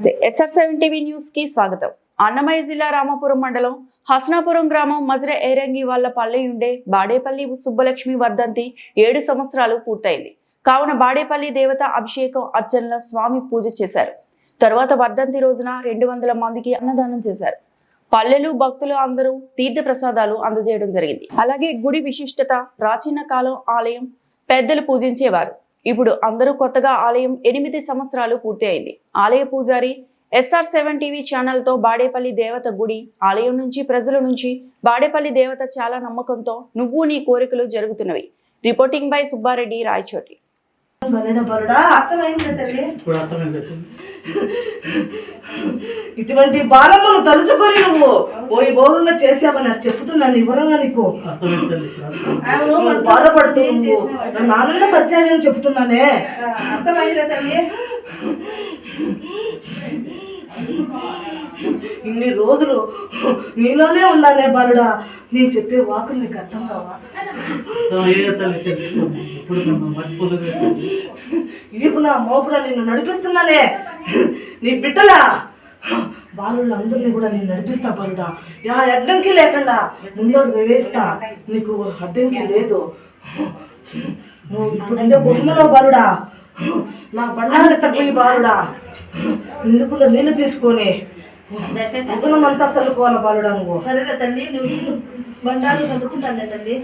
నమస్తే. SR seven TV న్యూస్కి స్వాగతం. అన్నమయ్య జిల్లా రామాపురం మండలం హస్నాపురం గ్రామం మజ్ర ఏరంగి వాళ్ళ పల్లె ఉండే బాడేపల్లి సుబ్బలక్ష్మి వర్ధంతి ఏడు సంవత్సరాలు పూర్తయింది. కావున బాడేపల్లి దేవత అభిషేకం అర్చనల స్వామి పూజ చేశారు. తర్వాత వర్ధంతి రోజున రెండు వందల మందికి అన్నదానం చేశారు. పల్లెలు భక్తులు అందరూ తీర్థ ప్రసాదాలు అందజేయడం జరిగింది. అలాగే గుడి విశిష్టత ప్రాచీన కాలం ఆలయం పెద్దలు పూజించేవారు. ఇప్పుడు అందరూ కొత్తగా ఆలయం ఎనిమిది సంవత్సరాలు పూర్తి అయింది ఆలయ పూజారి ఎస్ఆర్ సెవెన్ టీవీ ఛానల్తో బాడేపల్లి దేవత గుడి ఆలయం నుంచి ప్రజల నుంచి బాడేపల్లి దేవత చాలా నమ్మకంతో నువ్వు నీ కోరికలు జరుగుతున్నవి. Reporting by Subbareddy Rayachoti. భలేదా బరుడా అర్థమైంది తల్లి? ఇప్పుడు అర్థమైంది ఇటువంటి బాలమ్మను తలుచుకొని నువ్వు ఓ భోగంగా చేసావని నాకు చెప్తున్నాను వివరంగా నీకు. బాధపడుతూ నువ్వు. నన్ను ఆనంద పరిచయం అని చెప్తున్నానే. అర్థమైంది తల్లి? ఇన్ని రోజులు నీలోనే ఉన్నానే బాలుడా. నేను చెప్పే వాకులు నీకు అర్థం కావా? నా మోపున నిన్ను నడిపిస్తున్నానే. నీ బిడ్డలా. బాలుళ్ళు అందరినీ కూడా నేను నడిపిస్తా బాలుడా. యా అడ్డంకి లేకుండా ముందడు వేస్తా. నీకు అడ్డంకి లేదు. నువ్వు ఇప్పుడు ఉండే బొమ్మలో బాలుడా. నా బండాలు తగ్గి బాలుడా. నిన్నుకున్న నీళ్ళు తీసుకొని ముగ్గురం అంతా చల్లుకోవాలి బాలుడా నువ్వు సరేలే తల్లి నువ్వు బండాలు చల్లుకుంటానే తల్లి.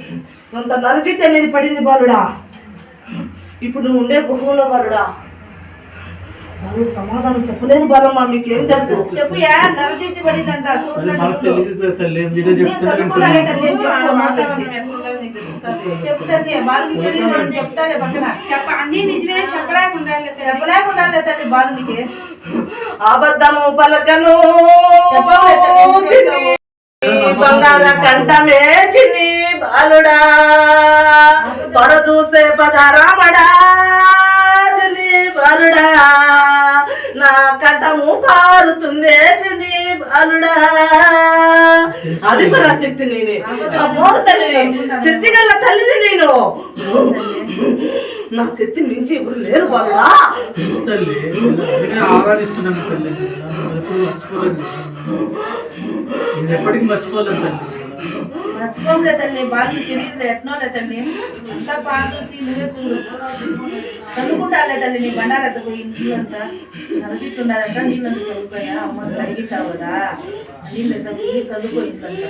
కొంత నరచిట్ అనేది పడింది బాలుడా. ఇప్పుడు నువ్వు ఉండే గుహంలో బాలుడా. బాలు సమాధానం చెప్పలేదు బాలమ్మ మీకేం తెలుసు? చెప్పు యా పడిందంట పక్కన. అన్ని నిజమే చెప్పలేకుండా చెప్పలేకుండా తల్లి. బాలునికి. అబద్ధము పలకను చిన్ని బంగార కంఠమే చిన్ని బాలుడా. పర చూసే పదరామడా చిన్ని బాలుడా. నా కంఠము పారుతుందే బాలుడా అది మన శక్తి నేనే. శక్తి గల తల్లిని నేను. నా శక్తి మించి ఎవరు లేరు బాలుడా? తెలుసు తల్లి. ఆరాధిస్తున్నాను ఎప్పటికీ మర్చిపోలేదు తల్లి. మర్చిపోంలే తల్లి బాగా తెలియదులే ఎట్నోలే తల్లి. అంతా బాగా చూసి నువ్వే చూడు. చదువుకుంటాలే తల్లి నీ బండారత పోయి నీళ్ళంతా. నరచిట్టు ఉన్నదంట నీళ్ళని చదువుకోయా అమ్మ అడిగితావు కదా నీళ్ళు ఎంత పోయి చదువుకోయిందంట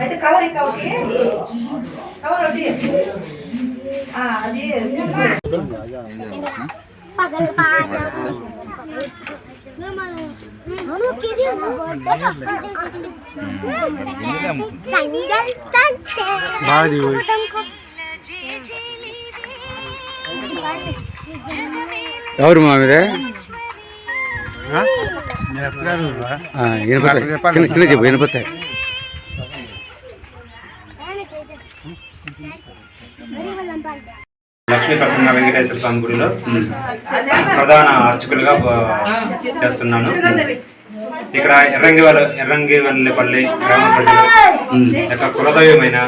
అయితే కవర్ కవర్ కవర్ అది పగల పాట బాగా ఎవరు మా చిన్న చిన్న చెప్పు లక్ష్మీ ప్రసన్న వెంకటేశ్వర స్వామి గుడిలో ప్రధాన అర్చకులుగా చేస్తున్నాను. ఇక్కడ ఎర్రంగి వాళ్ళ ఎర్రంగి వల్లపల్లి గ్రామ ప్రజలు. యొక్క కులదైవమైన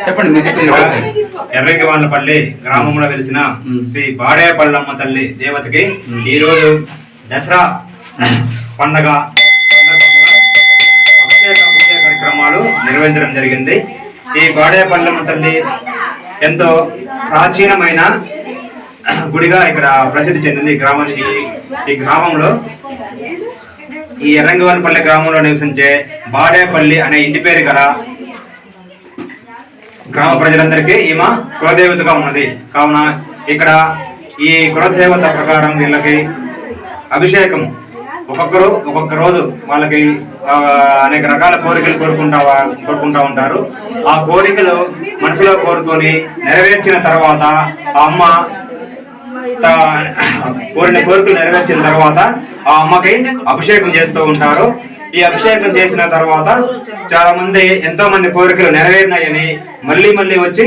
చెప్పండి మీరు చెప్పింది ఇక్కడ ఎర్రంగి వాళ్ళపల్లి గ్రామంలో వెలిసిన శ్రీ బాడేపల్లమ్మ తల్లి దేవతకి ఈ రోజు దసరా పండగ సందర్భంగా అభిషేక పూజ కార్యక్రమాలు నిర్వహించడం జరిగింది. ఈ బాడేపల్లమ్మ తల్లి ఎంతో ప్రాచీనమైన గుడిగా ఇక్కడ ప్రసిద్ధి చెందింది ఈ గ్రామం ఈ- గ్రామంలో. ఈ ఎర్రంగవారిపల్లి గ్రామంలో నివసించే బాడేపల్లి అనే ఇంటి పేరు గల గ్రామ ప్రజలందరికీ ఈమె కులదేవతగా ఉన్నది. కావున ఇక్కడ ఈ కులదేవత ప్రకారం వీళ్ళకి అభిషేకం. ఒక్కొక్కరు ఒక్కొక్క రోజు వాళ్ళకి అనేక రకాల కోరికలు కోరుకుంటా కోరుకుంటా ఉంటారు. ఆ కోరికలు మనసులో కోరుకొని నెరవేర్చిన తర్వాత ఆ అమ్మ కోరిన కోరికలు నెరవేర్చిన తర్వాత ఆ అమ్మకి అభిషేకం చేస్తూ ఉంటారు. ఈ అభిషేకం చేసిన తర్వాత చాలా మంది ఎంతో మంది కోరికలు నెరవేరినాయని మళ్ళీ మళ్ళీ వచ్చి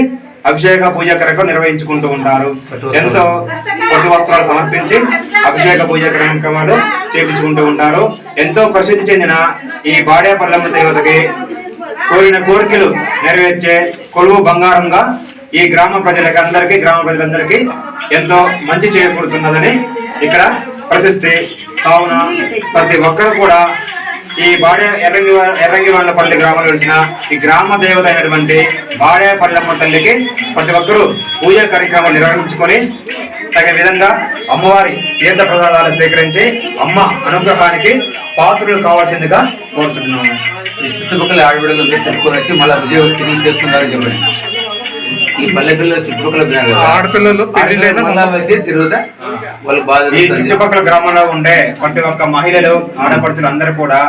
అభిషేక పూజ కార్యక్రమం నిర్వహించుకుంటూ ఉంటారు. ఎంతో పట్టు వస్త్రాలు సమర్పించి అభిషేక పూజ కార్యక్రమాలు చేపించుకుంటూ ఉంటారు. ఎంతో ప్రసిద్ధి చెందిన ఈ బాడేపల్లమ్మ దేవతకి కోరిన కోరికలు నెరవేర్చే కొలువు బంగారంగా ఈ గ్రామ ప్రజలకి అందరికీ గ్రామ ప్రజలందరికీ ఎంతో మంచి చేకూరుతున్నదని ఇక్కడ ప్రశస్తి కావున ప్రతి ఒక్కరు కూడా ఈ బాడే ఎర్రంగి ఎర్రంగివాళ్ళపల్లి గ్రామంలో వచ్చిన ఈ గ్రామ దేవత అయినటువంటి బాడేపల్లమ్మ తల్లికి ప్రతి ఒక్కరూ పూజ కార్యక్రమాలు నిర్వహించుకొని తగిన విధంగా అమ్మవారి తీర్థ ప్రసాదాలు స్వీకరించి అమ్మ అనుగ్రహానికి పాత్రలు కావాల్సిందిగా కోరుతున్నాము ఈ చుట్టుపక్కల ఆడబిడ్డలు చెప్పుకొని వచ్చి మళ్ళీ విజయవాడ చేస్తున్నారని చెప్పండి. ఈ పల్లెపిల్లల చుట్టుపక్కల ఆడపిల్లలు వచ్చి తిరుగుతా వాళ్ళు బాధ ఈ చుట్టుపక్కల గ్రామంలో ఉండే ప్రతి ఒక్క మహిళలు ఆడపడుచులు అందరూ కూడా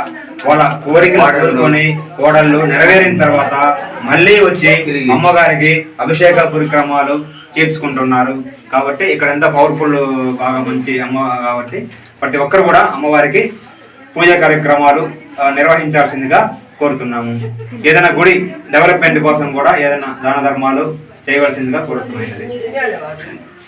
వాళ్ళ కోరికలు కోరుకొని కోడళ్ళు నెరవేరిన తర్వాత మళ్ళీ వచ్చి. అమ్మగారికి అభిషేక కార్యక్రమాలు చేర్చుకుంటున్నారు కాబట్టి ఇక్కడ ఎంత పవర్ఫుల్ బాగా మంచి అమ్మ కాబట్టి ప్రతి ఒక్కరు కూడా అమ్మవారికి పూజ కార్యక్రమాలు నిర్వహించాల్సిందిగా కోరుతున్నాము. ఏదైనా గుడి డెవలప్మెంట్ కోసం కూడా ఏదైనా దాన ధర్మాలు చేయవలసిందిగా కోరుతున్నాయి